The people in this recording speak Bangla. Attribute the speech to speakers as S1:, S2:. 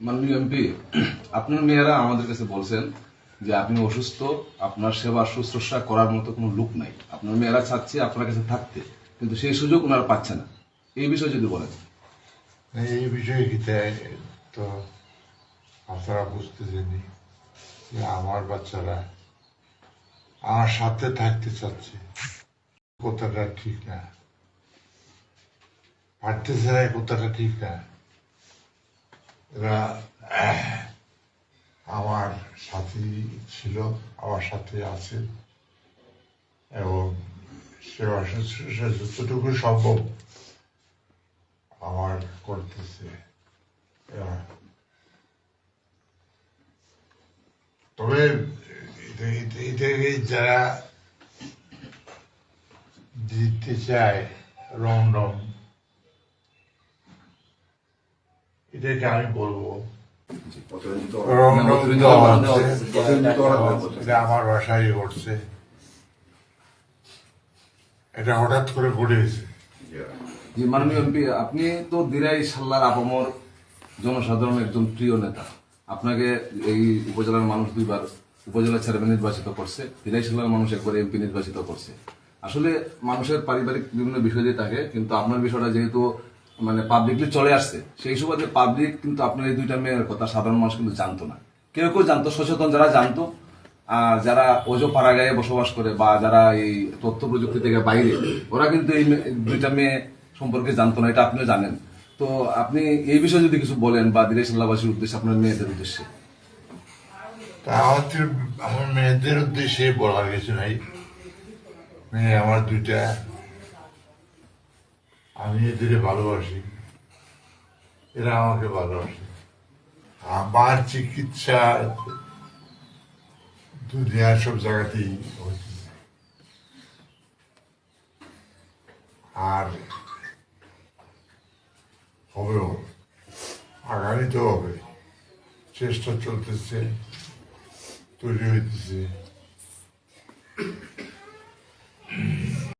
S1: মাননীয় এমপি আপনার মেয়েরা আমাদের কাছে বলছেন যে আপনি অসুস্থ, আপনার সেবা শুশ্রূষা করার মতো কোনো লোক নাই। আপনার মেয়েরা চাচ্ছে আপনার কাছে থাকতে, কিন্তু সেই সুযোগ ওনারা পাচ্ছে না। এই বিষয়ে যদি বলেন।
S2: এই বিষয়ে তো আপনারা বুঝতেছেনি যে আমার বাচ্চারা আমার সাথে থাকতে চাচ্ছে। কথাটা ঠিক না। পারতেছে না কথাটা ঠিক না। এরা আমার সাথী ছিল, আমার সাথে আছে। এবং সেবা শুশ্রূষা যতটুকু সম্ভব আমার করতেছে। তবে এটা- এটা- এটাকে যারা দিতে চায় রং রং এটাকে আমি বলব। এটা আমার বাসায় ঘটছে। এটা হঠাৎ করে ঘটেছে
S1: যে মাননীয় এমপি আপনি তো দিরাই সাল্লার আপামর জনসাধারণের একজন প্রিয় নেতা। আপনাকে এই উপজেলার মানুষ দুইবার উপজেলা চেয়ারম্যান নির্বাচিত করছে দিরাই সাল্লার মানুষ একবার এমপি নির্বাচিত করছে। আসলে মানুষের পারিবারিক বিভিন্ন বিষয় দিয়ে থাকে কিন্তু আপনার বিষয়টা যেহেতু মানে পাবলিকলি চলে আসছে, সেই সুবাদে পাবলিক কিন্তু আপনার এই দুইটা মেয়ের কথা সাধারণ মানুষ কিন্তু জানতো না। কেউ কেউ জানতো, সচেতন যারা জানতো, আর যারা ওজো পাড়াগায়ে বসবাস করে বা যারা এই তথ্য প্রযুক্তি থেকে বাইরে, ওরা কিন্তু এই দুইটা মেয়ে সম্পর্কে জানতো না, এটা আপনিও জানেন। তো আপনি এই বিষয়ে যদি কিছু বলেন বা দিনেশ সাল্লাবাসীর উদ্দেশ্যে, আপনার মেয়েদের উদ্দেশ্যে।
S2: আমাদের, আমার মেয়েদের উদ্দেশ্যে বলা কিছু নাই মেয়ে আমার দুইটা। আমি এদের ভালোবাসি। এরা আমাকে ভালোবাসে। আমার চিকিৎসা দুনিয়ার সব জায়গাতেই আর হবেও, আগামীতেও হবে। চেষ্টা চলতেছে, তৈরি হইতেছে।